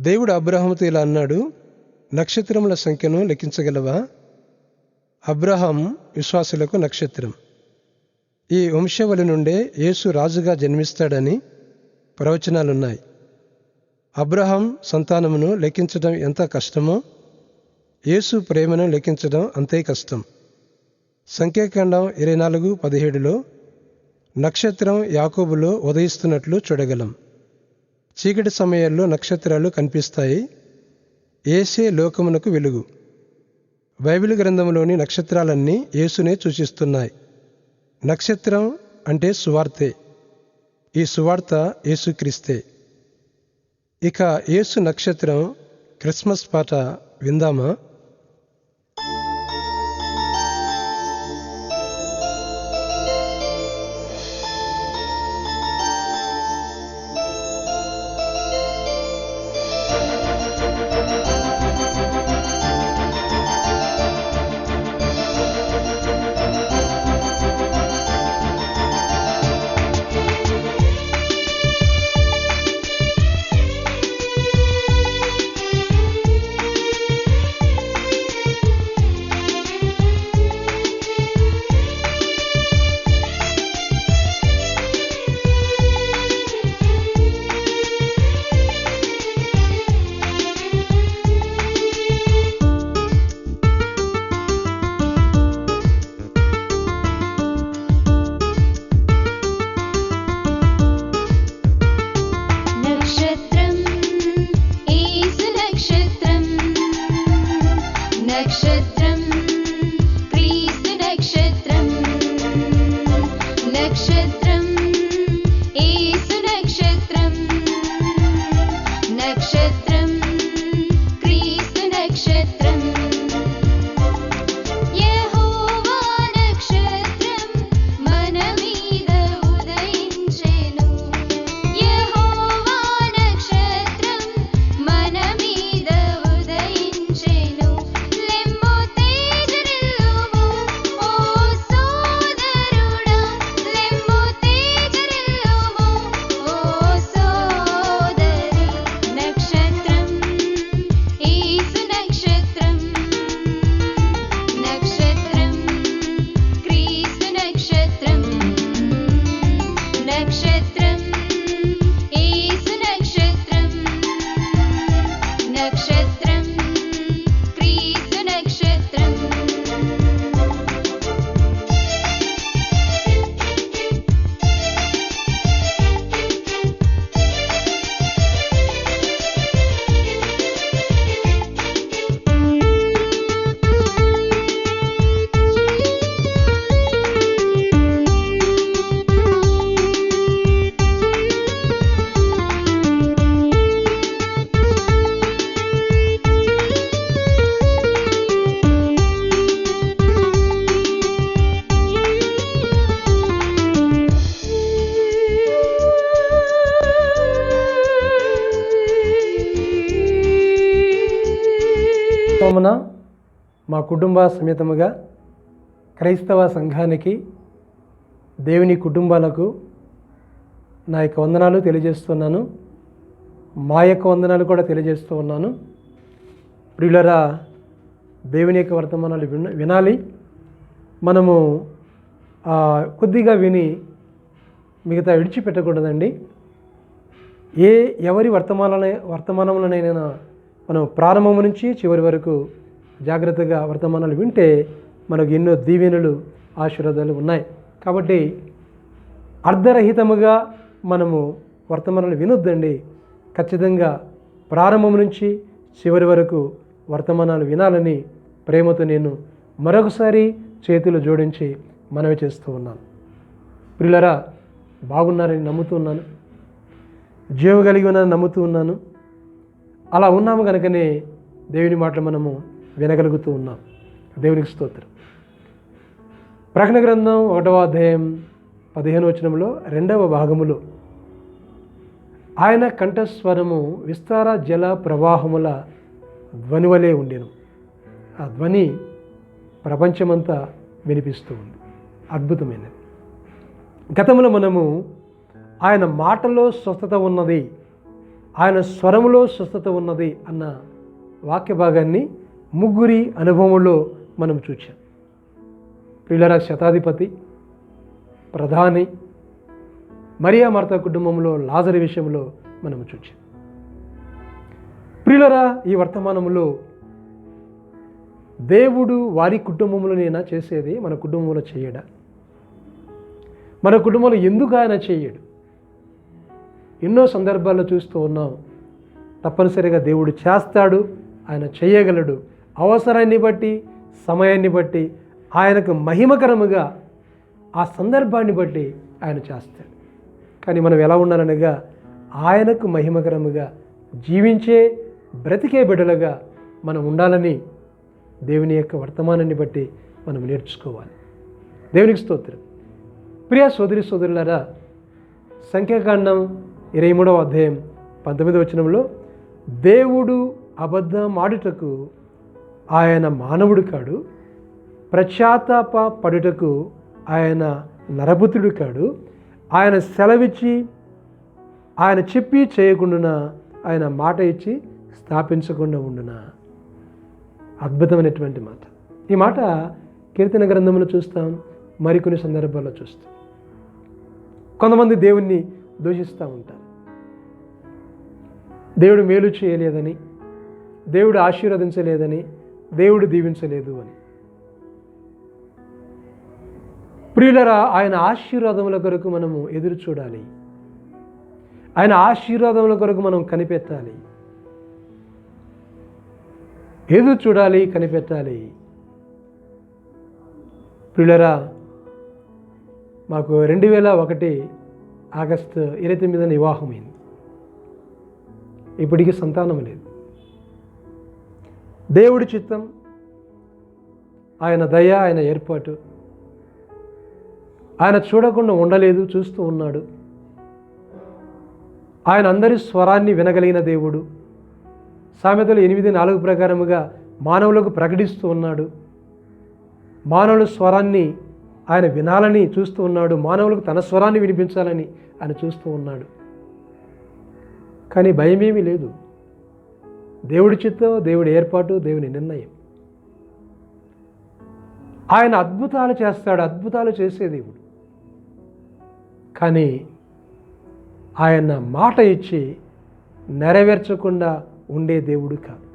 దేవుడు అబ్రహాముతో ఇలా అన్నాడు నక్షత్రముల సంఖ్యను లెక్కించగలవా? అబ్రహాం విశ్వాసులకు నక్షత్రం. ఈ వంశవలి నుండే యేసు రాజుగా జన్మిస్తాడని ప్రవచనాలున్నాయి. అబ్రహాం సంతానమును లెక్కించడం ఎంత కష్టమో యేసు ప్రేమను లెక్కించడం అంతే కష్టం. సంఖ్యాకాండం ఇరవై నాలుగు పదిహేడులో నక్షత్రం యాకోబులో ఉదయిస్తున్నట్లు చూడగలం. చీకటి సమయాల్లో నక్షత్రాలు కనిపిస్తాయి. ఏసే లోకమునకు వెలుగు. బైబిల్ గ్రంథంలోని నక్షత్రాలన్నీ యేసునే సూచిస్తున్నాయి. నక్షత్రం అంటే సువార్తే. ఈ సువార్త యేసుక్రీస్తే. ఇక యేసు నక్షత్రం క్రిస్మస్ పాట విందామా? సోమన మా కుటుంబ సమేతముగా క్రైస్తవ సంఘానికి దేవుని కుటుంబాలకు నా యొక్క వందనాలు తెలియజేస్తున్నాను. మా యొక్క వందనాలు కూడా తెలియజేస్తూ ఉన్నాను. ప్రియులరా దేవుని యొక్క వర్తమానాలు విన వినాలి. మనము కొద్దిగా విని మిగతా విడిచిపెట్టకూడదండి. ఏ ఎవరి వర్తమాన వర్తమానంలోనైనా మనం ప్రారంభం నుంచి చివరి వరకు జాగ్రత్తగా వర్తమానాలు వింటే మనకు ఎన్నో దీవెనలు ఆశీర్వాదాలు ఉన్నాయి. కాబట్టి అర్ధరహితముగా మనము వర్తమానాలు వినొద్దండి. ఖచ్చితంగా ప్రారంభం నుంచి చివరి వరకు వర్తమానాలు వినాలని ప్రేమతో నేను మరొకసారి చేతులు జోడించి మనవి చేస్తూ ఉన్నాను. ప్రియులరా బాగున్నారని నమ్ముతూ ఉన్నాను. జీవ కలిగి ఉన్నానని నమ్ముతూ ఉన్నాను. అలా ఉన్నాము కనుకనే దేవుని మాటలు మనము వినగలుగుతూ ఉన్నాం. దేవునికి స్తోత్రం. ప్రకటన గ్రంథం ఒకటవ అధ్యాయం పదిహేను వచనంలో రెండవ భాగములో ఆయన కంఠస్వరము విస్తార జల ప్రవాహముల ధ్వని వలె ఉండెను. ఆ ధ్వని ప్రపంచమంతా వినిపిస్తూ ఉంది. అద్భుతమైనది. గతంలో మనము ఆయన మాటలో స్వస్థత ఉన్నది ఆయన స్వరములో స్వస్థత ఉన్నది అన్న వాక్య భాగాన్ని ముగ్గురి అనుభవంలో మనం చూచాం. పిల్లల శతాధిపతి ప్రధాని మరియా మార్త కుటుంబంలో లాజరి విషయంలో మనం చూచాం. ప్రియులరా ఈ వర్తమానంలో దేవుడు వారి కుటుంబంలోనైనా చేసేది మన కుటుంబంలో చేయడా? మన కుటుంబంలో ఎందుకు ఆయన చేయడు? ఎన్నో సందర్భాల్లో చూస్తూ ఉన్నాం. తప్పనిసరిగా దేవుడు చేస్తాడు ఆయన చేయగలడు. అవసరాన్ని బట్టి సమయాన్ని బట్టి ఆయనకు మహిమకరముగా ఆ సందర్భాన్ని బట్టి ఆయన చేస్తాడు. కానీ మనం ఎలా ఉండాలనగా ఆయనకు మహిమకరముగా జీవించే బ్రతికే బిడ్డలుగా మనం ఉండాలని దేవుని యొక్క వర్తమానాన్ని బట్టి మనం నేర్చుకోవాలి. దేవునికి స్తోత్రం. ప్రియ సోదరి సోదరులారా సంఖ్యాకాండం ఇరవై మూడవ అధ్యాయం పంతొమ్మిదవ వచనంలో దేవుడు అబద్ధం ఆడుటకు ఆయన మానవుడు కాడు ప్రశ్చాత్తాప పడుటకు ఆయన నరపుత్రుడు కాడు. ఆయన సెలవిచ్చి ఆయన చెప్పి చేయకుండా ఆయన మాట ఇచ్చి స్థాపించకుండా ఉండునా? అద్భుతమైనటువంటి మాట. ఈ మాట కీర్తన గ్రంథంలో చూస్తాం మరికొన్ని సందర్భాల్లో చూస్తాం. కొంతమంది దేవుణ్ణి దూషిస్తూ ఉంటారు. దేవుడు మేలు చేయలేదని దేవుడు ఆశీర్వదించలేదని దేవుడు దీవించలేదు అని. ప్రియులరా ఆయన ఆశీర్వాదముల కొరకు మనము ఎదురు చూడాలి. ఆయన ఆశీర్వాదముల కొరకు మనం కనిపెట్టాలి. ఎదురు చూడాలి కనిపెట్టాలి. ప్రియులరా మాకు రెండు వేల ఒకటి ఆగస్టు ఇరవై తొమ్మిదిన వివాహమైంది ఇప్పటికీ సంతానం లేదు. దేవుడి చిత్తం ఆయన దయ ఆయన ఏర్పాటు. ఆయన చూడకుండా ఉండలేదు చూస్తూ ఉన్నాడు. ఆయన అందరి స్వరాన్ని వినగలిగిన దేవుడు. సామెతలు ఎనిమిది నాలుగు ప్రకారముగా మానవులకు ప్రకటిస్తూ ఉన్నాడు. మానవుల స్వరాన్ని ఆయన వినాలని చూస్తూ ఉన్నాడు. మానవులకు తన స్వరాన్ని వినిపించాలని ఆయన చూస్తూ ఉన్నాడు. కానీ భయమేమీ లేదు. దేవుడి చిత్తం దేవుడి ఏర్పాటు దేవుని నిర్ణయం. ఆయన అద్భుతాలు చేస్తాడు. అద్భుతాలు చేసే దేవుడు. కానీ ఆయన మాట ఇచ్చి నెరవేర్చకుండా ఉండే దేవుడు కాదు.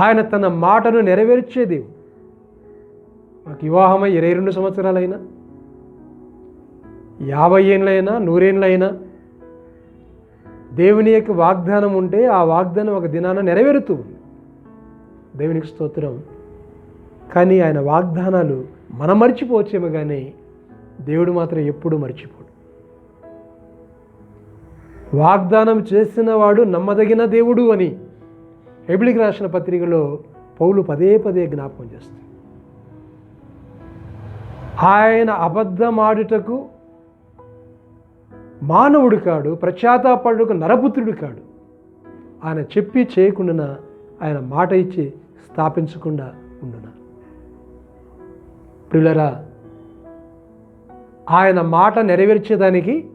ఆయన తన మాటను నెరవేర్చే దేవుడు. మాకు వివాహమై ఇరవై రెండు సంవత్సరాలైనా యాభై ఏళ్ళైనా నూరేళ్ళైనా దేవుని యొక్క వాగ్దానం ఉంటే ఆ వాగ్దానం ఒక దినాన నెరవేరుతూ ఉంది. దేవునికి స్తోత్రం. కానీ ఆయన వాగ్దానాలు మనం మర్చిపోవచ్చేమో కానీ దేవుడు మాత్రం ఎప్పుడూ మర్చిపోడు. వాగ్దానం చేసిన వాడు నమ్మదగిన దేవుడు అని హెబిలికి రాసిన పత్రికలో పౌలు పదే పదే జ్ఞాపకం చేస్తుంది. ఆయన అబద్ధమాడుటకు మానవుడు కాడు ప్రఖ్యాతపడుకు నరపుత్రుడు కాడు ఆయన చెప్పి చేయకుండా ఆయన మాట ఇచ్చి స్థాపించకుండా ఉండునా? ప్రియులరా ఆయన మాట నెరవేర్చేదానికి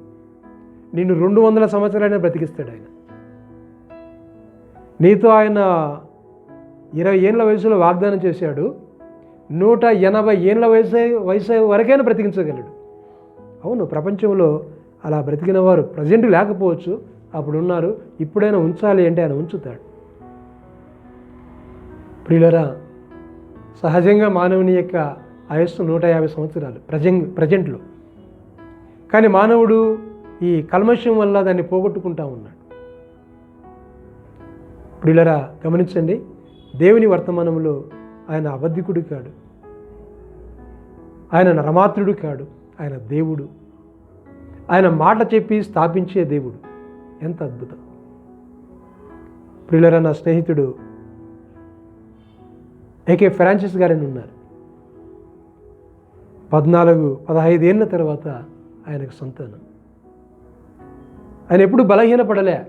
నిన్ను రెండు వందల సంవత్సరాలైనా బ్రతికిస్తాడు ఆయన. నీతో ఆయన ఇరవై ఏళ్ళ వయసులో వాగ్దానం చేశాడు. నూట ఎనభై ఏళ్ళ వయసు వయసు వరకైనా బ్రతికించగలడు. అవును ప్రపంచంలో అలా బ్రతికిన వారు ప్రజెంట్ లేకపోవచ్చు. అప్పుడు ఉన్నారు ఇప్పుడైనా ఉంచాలి అంటే ఆయన ఉంచుతాడు. ప్రియులరా సహజంగా మానవుని యొక్క ఆయుస్సు నూట యాభై సంవత్సరాలు ప్రజెంట్ ప్రజెంట్లో. కానీ మానవుడు ఈ కల్మషం వల్ల దాన్ని పోగొట్టుకుంటా ఉన్నాడు. ప్రియులరా గమనించండి దేవుని వర్తమానంలో ఆయన అబద్ధికుడు కాడు. ఆయన నరమాత్రుడు కాడు ఆయన దేవుడు. ఆయన మాట చెప్పి స్థాపించే దేవుడు. ఎంత అద్భుతం. ప్రియులరా నా స్నేహితుడు ఏకే ఫ్రాన్సిస్ గారని ఉన్నారు. పద్నాలుగు పదహైదు ఏళ్ళ తర్వాత ఆయనకు సంతానం. ఆయన ఎప్పుడు బలహీనపడలే.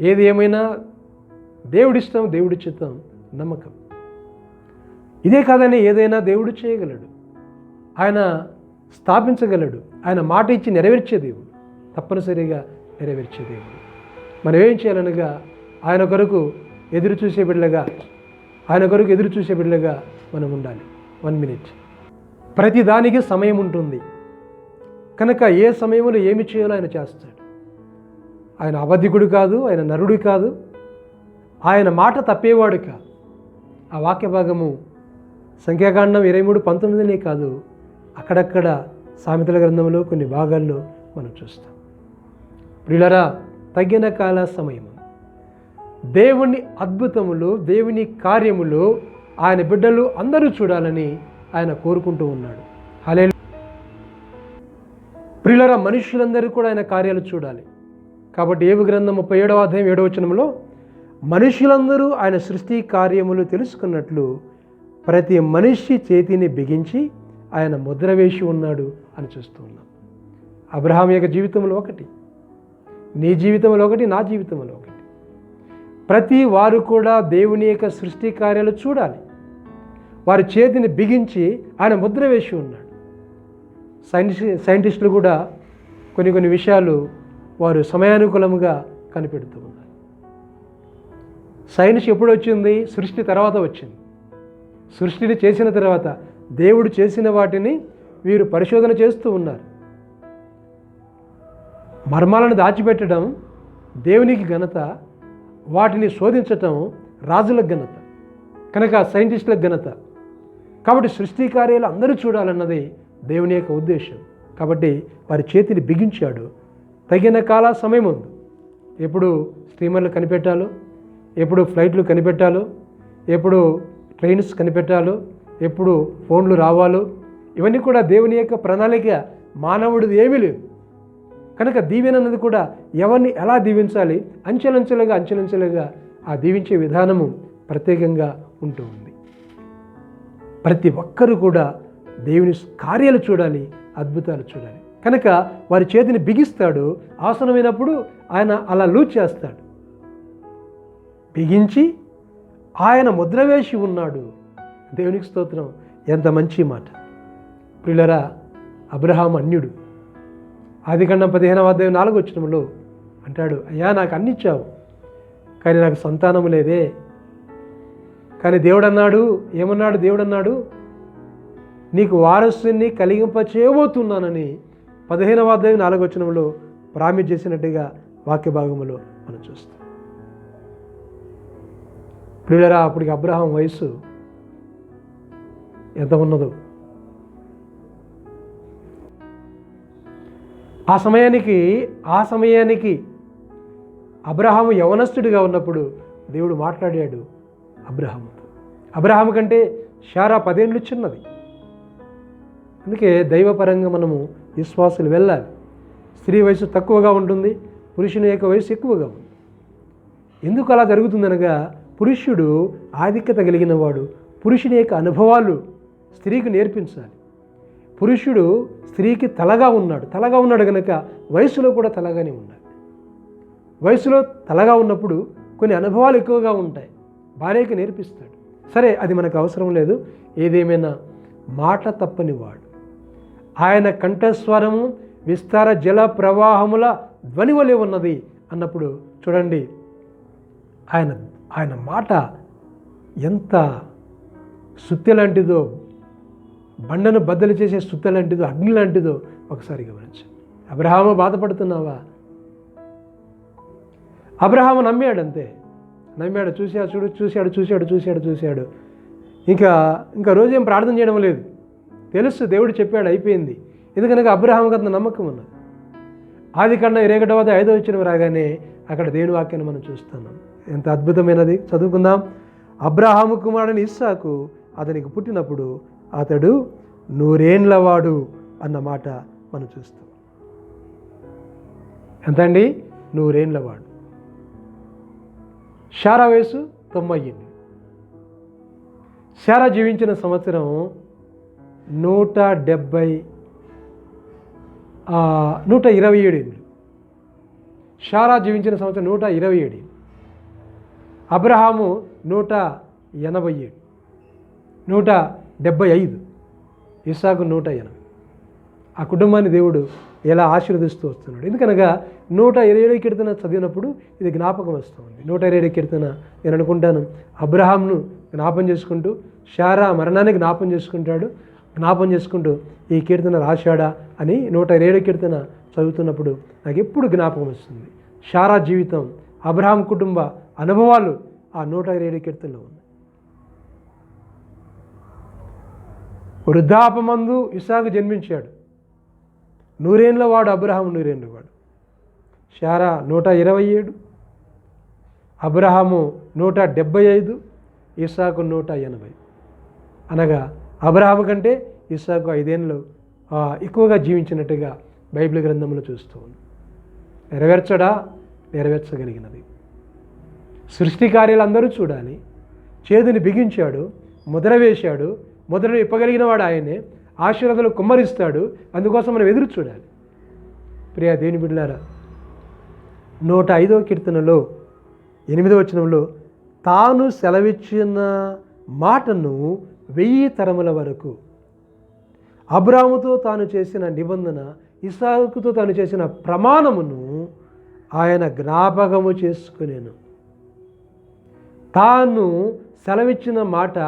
ఏది ఏమైనా దేవుడిష్టం దేవుడి చిత్తం నమ్మకం. ఇదే కాదని ఏదైనా దేవుడు చేయగలడు. ఆయన స్థాపించగలడు. ఆయన మాట ఇచ్చి నెరవేర్చే దేవుడు. తప్పనిసరిగా నెరవేర్చే దేవుడు. మనం ఏం చేయాలనగా ఆయన కొరకు ఎదురు చూసే బిడ్డగా ఆయన కొరకు ఎదురు చూసే బిడ్డలుగా మనం ఉండాలి. వన్ మినిట్ ప్రతి దానికి సమయం ఉంటుంది. కనుక ఏ సమయంలో ఏమి చేయాలో ఆయన చేస్తాడు. ఆయన అబద్ధికుడు కాదు ఆయన నరుడు కాదు. ఆయన మాట తప్పేవాడు కాదు. ఆ వాక్య భాగము సంఖ్యాకాండం ఇరవై మూడు పంతొమ్మిదినే కాదు అక్కడక్కడ సామెతల గ్రంథంలో కొన్ని భాగాల్లో మనం చూస్తాం. ప్రియులరా తగిన కాల సమయము. దేవుని అద్భుతములు దేవుని కార్యములు ఆయన బిడ్డలు అందరూ చూడాలని ఆయన కోరుకుంటూ ఉన్నాడు. హలే ప్రియులరా మనుషులందరూ కూడా ఆయన కార్యాలు చూడాలి. కాబట్టి ఏవి గ్రంథం ముప్పై ఏడవ అధ్యాయం ఏడవ వచనంలో మనుషులందరూ ఆయన సృష్టి కార్యములు తెలుసుకున్నట్లు ప్రతి మనిషి చేతిని బిగించి ఆయన ముద్ర వేసి ఉన్నాడు అని చూస్తూ ఉన్నాం. అబ్రహాం యొక్క జీవితంలో ఒకటి. నీ జీవితంలో ఒకటి నా జీవితంలో ఒకటి. ప్రతి వారు కూడా దేవుని యొక్క సృష్టి కార్యాలు చూడాలి. వారి చేతిని బిగించి ఆయన ముద్ర వేసి ఉన్నాడు. సైంటి సైంటిస్టులు కూడా కొన్ని కొన్ని విషయాలు వారు సమయానుకూలముగా కనిపెడుతూ ఉన్నారు. సైన్స్ ఎప్పుడు వచ్చింది? సృష్టి తర్వాత వచ్చింది. సృష్టిని చేసిన తర్వాత దేవుడు చేసిన వాటిని వీరు పరిశోధన చేస్తూ ఉన్నారు. మర్మాలను దాచిపెట్టడం దేవునికి ఘనత వాటిని శోధించటం రాజులకు ఘనత కనుక సైంటిస్టులకు ఘనత. కాబట్టి సృష్టి కార్యాలు అందరూ చూడాలన్నది దేవుని యొక్క ఉద్దేశం. కాబట్టి వారి చేతిని బిగించాడు. తగిన కాల సమయం ఉంది. ఎప్పుడు స్టీమర్లు కనిపెట్టాలో ఎప్పుడు ఫ్లైట్లు కనిపెట్టాలో ఎప్పుడు ట్రైన్స్ కనిపెట్టాలో ఎప్పుడు ఫోన్లు రావాలో ఇవన్నీ కూడా దేవుని యొక్క ప్రణాళిక. మానవుడిది ఏమీ లేదు. కనుక దీవెన అన్నది కూడా ఎవరిని ఎలా దీవించాలి? అంచెలంచెలుగా అంచెలంచెలుగా ఆ దీవించే విధానము ప్రత్యేకంగా ఉంటూ ఉంది ప్రతి ఒక్కరూ కూడా దేవుని కార్యాలు చూడాలి అద్భుతాలు చూడాలి. కనుక వారి చేతిని బిగిస్తాడు అవసరమైనప్పుడు ఆయన అలా లూజ్ చేస్తాడు. బిగించి ఆయన ముద్ర వేసి ఉన్నాడు. దేవునికి స్తోత్రం. ఎంత మంచి మాట. ప్రియులరా అబ్రహాం అన్యుడు. ఆదికాండం పదిహేనవ అధ్యాయం నాలుగు వచ్చినంలో అంటాడు అయ్యా నాకు అన్నిచ్చావు కానీ నాకు సంతానము లేదే. కానీ దేవుడు అన్నాడు ఏమన్నాడు దేవుడు అన్నాడు నీకు వారసుని కలిగింప చేయబోతున్నానని పదిహేనవ అధ్యాయం నాలుగు ప్రామిస్ చేసినట్టుగా వాక్య భాగములో మనం చూస్తాం. ప్రియులరా అప్పటికి అబ్రహాం వయసు ఎంత ఉన్నదో. ఆ సమయానికి ఆ సమయానికి అబ్రహాము యవనస్తుడిగా ఉన్నప్పుడు దేవుడు మాట్లాడాడు అబ్రహాముతో. అబ్రహాము కంటే షారా పదేళ్ళు చిన్నది. అందుకే దైవపరంగా మనము విశ్వాసులు వెళ్ళాలి. స్త్రీ వయసు తక్కువగా ఉంటుంది పురుషుని యొక్క వయసు ఎక్కువగా ఉంది. ఎందుకు అలా జరుగుతుందనగా పురుషుడు ఆధిక్యత కలిగిన వాడు పురుషుని యొక్క అనుభవాలు స్త్రీకి నేర్పించాలి. పురుషుడు స్త్రీకి తలగా ఉన్నాడు. తలగా ఉన్నాడు కనుక వయసులో కూడా తలగానే ఉన్నాడు. వయసులో తలగా ఉన్నప్పుడు కొన్ని అనుభవాలు ఎక్కువగా ఉంటాయి. భార్యకి నేర్పిస్తాడు. సరే అది మనకు అవసరం లేదు. ఏదేమైనా మాట తప్పని వాడు. ఆయన కంఠస్వరము విస్తార జల ప్రవాహముల ధ్వని వలె ఉన్నది అన్నప్పుడు చూడండి ఆయన ఆయన మాట ఎంత సుత్తె లాంటిదో బండను బద్దలు చేసే సుత్తె లాంటిదో అగ్ని లాంటిదో ఒకసారి గమనించు. అబ్రహాము బాధపడుతున్నావా? అబ్రహాము నమ్మాడు అంతే నమ్మాడు చూశాడు చూడు చూశాడు చూశాడు చూశాడు చూశాడు. ఇంకా ఇంకా రోజు ఏం ప్రార్థన చేయడం లేదు. తెలుసు దేవుడు చెప్పాడు అయిపోయింది. ఎందుకనగా అబ్రహాం కన్నా నమ్మకం ఉన్నది. ఆది కన్నా ఇరేగటవద ఐదో వచ్చిన రాగానే అక్కడ దేవుని వాక్యాన్ని మనం చూస్తున్నాం ఎంత అద్భుతమైనది. చదువుకుందాం. అబ్రహాము కుమారుని ఇస్సాకు అతనికి పుట్టినప్పుడు అతడు నూరేండ్లవాడు అన్న మాట మనం చూస్తాం. ఎంతండి? నూరేండ్లవాడు. శారా వయసు తొంభై ఎనిమిది శారా జీవించిన సంవత్సరం నూట డెబ్భై నూట ఇరవై ఏడు ఏళ్ళు షారా జీవించిన సంవత్సరం నూట ఇరవై ఏడు అబ్రహాము నూట ఎనభై ఏడు నూట డెబ్భై ఐదు ఇసాకు నూట ఎనభై. ఆ కుటుంబాన్ని దేవుడు ఎలా ఆశీర్వదిస్తూ వస్తున్నాడు? ఎందుకనగా నూట ఇరవై ఏడు కీర్తన చదివినప్పుడు ఇది జ్ఞాపకం వస్తుంది నూట ఇరవై ఏడు కీర్తన నేను అనుకుంటాను. అబ్రహాంను జ్ఞాపం చేసుకుంటూ షారా మరణాన్ని జ్ఞాపం చేసుకుంటాడు. జ్ఞాపం చేసుకుంటూ ఈ కీర్తన రాశాడా అని నూట ఇరవై ఏడు కీర్తన చదువుతున్నప్పుడు నాకు ఎప్పుడు జ్ఞాపకం వస్తుంది. షారా జీవితం అబ్రహాం కుటుంబ అనుభవాలు ఆ నూట ఇరవై ఏడు కీర్తనలో ఉన్నాయి. వృద్ధాపమందు ఇసాకు జన్మించాడు. నూరేండ్ల వాడు అబ్రహాం నూరేండ్ల వాడు. షారా నూట ఇరవై ఏడు అబ్రహాము నూట డెబ్బై ఐదు ఇసాకు నూట ఎనభై. అనగా అబ్రహాము కంటే ఇసాకు ఐదేళ్ళు ఎక్కువగా జీవించినట్టుగా బైబిల్ గ్రంథంలో చూస్తూ ఉన్నాం నెరవేర్చడా? నెరవేర్చగలిగినది. సృష్టి కార్యాలు అందరూ చూడాలి. చేతిని బిగించాడు ముద్ర వేశాడు ముద్రను ఇప్పగలిగిన వాడు ఆయనే. ఆశీర్వాదాలు కుమ్మరిస్తాడు అందుకోసం మనం ఎదురు చూడాలి. ప్రియా దేని బిడ్డలారా నూట ఐదవ కీర్తనలో ఎనిమిదవ వచనంలో తాను సెలవిచ్చిన మాటను వెయ్యి తరముల వరకు అబ్రాముతో తాను చేసిన నిబంధన ఇసాకుతో తాను చేసిన ప్రమాణమును ఆయన జ్ఞాపకము చేసుకునేను. తాను సెలవిచ్చిన మాట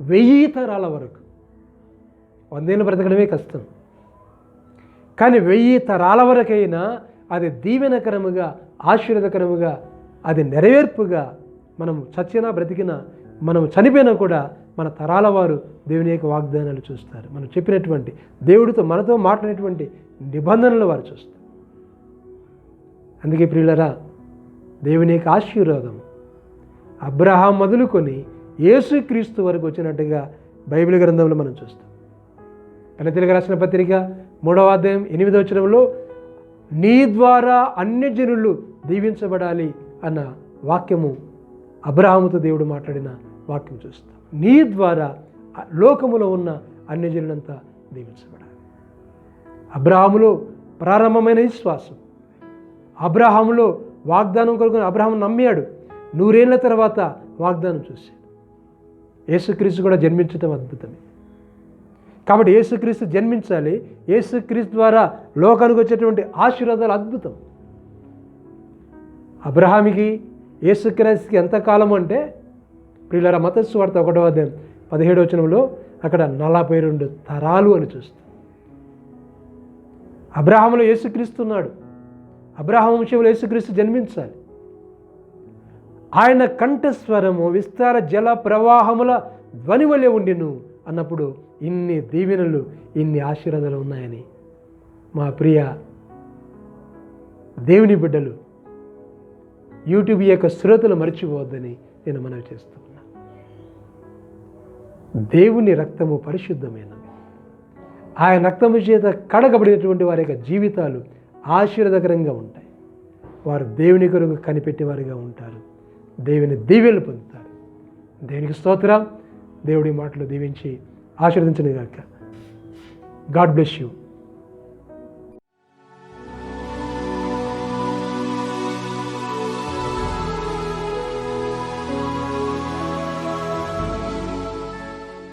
వెయ్యి తరాల వరకు. వందేళ్ళు బ్రతకడమే కష్టం. కానీ వెయ్యి తరాల వరకైనా అది దీవెనకరముగా ఆశీర్వదకరముగా అది నెరవేర్పుగా మనం చచ్చినా బ్రతికినా మనం చనిపోయినా కూడా మన తరాల వారు దేవుని యొక్క వాగ్దానాలు చూస్తారు. మనం చెప్పినటువంటి దేవుడితో మనతో మాట్లాడినటువంటి నిబంధనలు వారు చూస్తారు. అందుకే ప్రియులరా దేవుని యొక్క ఆశీర్వాదం అబ్రహాం మొదలుకొని యేసుక్రీస్తు వరకు వచ్చినట్టుగా బైబిల్ గ్రంథంలో మనం చూస్తాం. కనతిలకు రాసిన పత్రిక మూడవ అధ్యాయం ఎనిమిదవ వచనంలో నీ ద్వారా అన్య జనులు దీవించబడాలి అన్న వాక్యము అబ్రహాముతో దేవుడు మాట్లాడిన వాక్యం చూస్తాం. నీ ద్వారా లోకములో ఉన్న అన్య జనులంతా దీవించబడాలి. అబ్రహాములో ప్రారంభమైన విశ్వాసం అబ్రహాములో వాగ్దానం కొనుక్కుని అబ్రహాం నమ్మాడు. నూరేళ్ళ తర్వాత వాగ్దానం చూశాడు. యేసుక్రీస్తు కూడా జన్మించడం అద్భుతమే. కాబట్టి యేసుక్రీస్తు జన్మించాలి. యేసుక్రీస్తు ద్వారా లోకానికి వచ్చేటువంటి ఆశీర్వాదాలు అద్భుతం. అబ్రహామికి యేసుక్రీస్తుకి ఎంత కాలం అంటే పిల్లల మతస్సు వార్త ఒకటో అధ్యాయం పదిహేడు వచనంలో అక్కడ నలభై రెండు తరాలు అని చూస్తాం. అబ్రహాములో యేసుక్రీస్తున్నాడు అబ్రహాం వంశంలో యేసుక్రీస్తు జన్మించాలి. ఆయన కంఠస్వరము విస్తార జల ప్రవాహముల ధ్వనివలే ఉండిను అన్నప్పుడు ఇన్ని దీవెనలు ఇన్ని ఆశీర్వాదాలు ఉన్నాయని. మా ప్రియ దేవుని బిడ్డలు యూట్యూబ్ యొక్క శ్రోతలు మర్చిపోవద్దని నేను మనవి చేస్తూ ఉన్నా. దేవుని రక్తము పరిశుద్ధమైనది. ఆయన రక్తము చేత కడగబడినటువంటి వారి యొక్క జీవితాలు ఆశీర్వదకరంగా ఉంటాయి. వారు దేవుని కొరకు కనిపెట్టేవారుగా ఉంటారు. దేవుని దీవెనలు పొందుతారు. దేవునికి స్తోత్రం. దేవుడి మాటలు దీవించి ఆశీర్వదించను గాక గాడ్ బ్లెస్ యూ.